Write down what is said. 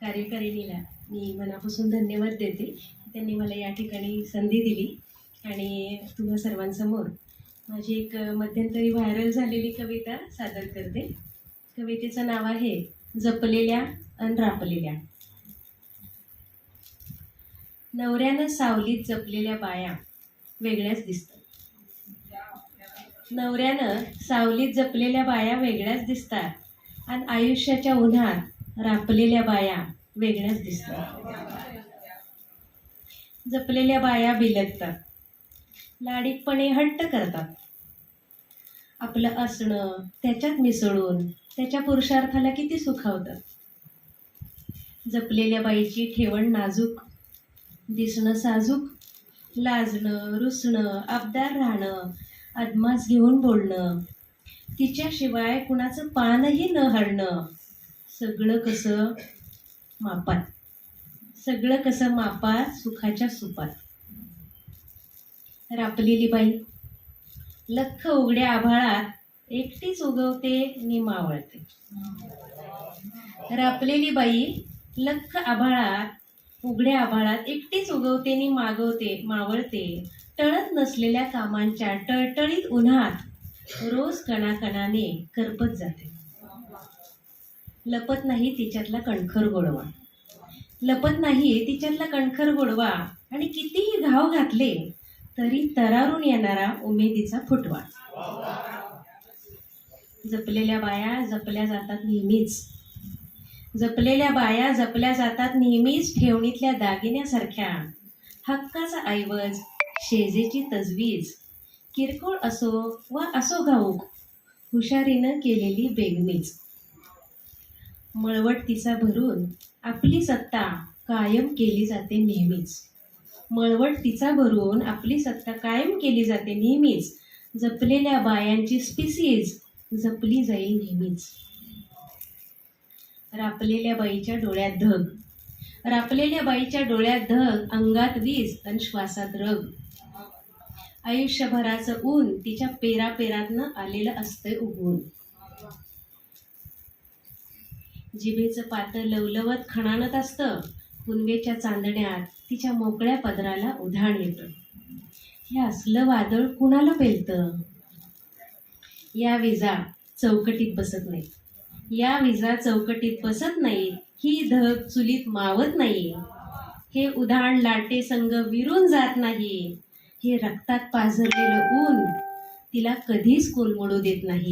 कार्यकारिणीला मी मनापासून धन्यवाद देते. त्यांनी मला या ठिकाणी संधी दिली आणि तुम्हा सर्वांसमोर माझी एक मध्यंतरी व्हायरल झालेली कविता सादर करते. कवितेचं नाव आहे जपलेल्या अन रापलेल्या. नवऱ्यानं सावलीत जपलेल्या बाया वेगळ्याच दिसतात. नवऱ्यानं सावलीत जपलेल्या बाया वेगळ्याच दिसतात. आणि आयुष्याच्या उन्हात रापलेल्या बाया वेगळ्याच दिसतात. जपलेल्या बाया बिलगतात. लाडीकपणे हट्ट करतात. आपलं असणं त्याच्यात मिसळून त्याच्या पुरुषार्थाला किती सुखावतात. जपलेल्या बाईची ठेवण नाजूक दिसणं साजूक लाजणं रुसणं आबदार राहणं अदमास घेऊन बोलणं तिच्याशिवाय कुणाचं पानही न हरणं सगळं कसं मापात सगळं कसं मापात सुखाच्या सुपात रापलेली बाई लख उघड्या आभाळात एकटीच उगवते नि मावळते. रापलेली बाई लख आभाळात उघड्या आभाळात एकटीच उगवते नि मागवते मावळते. टळत नसलेल्या कामांच्या टळटळीत उन्हात रोज कणाकणाने करपत जाते. लपत नाही तिच्यातला कणखर गोडवा. लपत नाही तिच्यातला कणखर गोडवा आणि कितीही घाव घातले तरी तरारून येणारा उमेदीचा फुटवा. जपलेल्या बाया जपल्या जातात नेहमीच. जपलेल्या बाया जपल्या जातात नेहमीच ठेवणीतल्या दागिन्यासारख्या. हक्काचा ऐवज शेजेची तजवीज. किरकोळ असो वा असो घाऊक हुशारीनं केलेली बेगमीच मळवट तिचा भरून आपली सत्ता कायम केली जाते नेहमीच. मळवट तिचा भरून आपली सत्ता कायम केली जाते नेहमीच. जपलेल्या बायांची स्पिसीज जपली जाईल नेहमीच. रापलेल्या बाईच्या डोळ्यात धग रापलेल्या बाईच्या डोळ्यात धग अंगात वीज आणि श्वासात रग. आयुष्यभराचं ऊन तिच्या पेरापेरातनं आलेलं असतंय उगवून. जिभेचं पातं लवलवत खणानत असतं. कुणवेच्या चांदण्यात तिच्या मोकळ्या पदराला उधाण येतं. हे असलं वादळ कुणाला पेलतं? या विजा चौकटीत बसत नाही या विजा चौकटीत बसत नाही ही धग चुलीत मावत नाही हे उधाण लाटे संग विरून जात नाही हे रक्तात पाझरलेलं ऊन तिला कधीच कोलमडू देत नाही.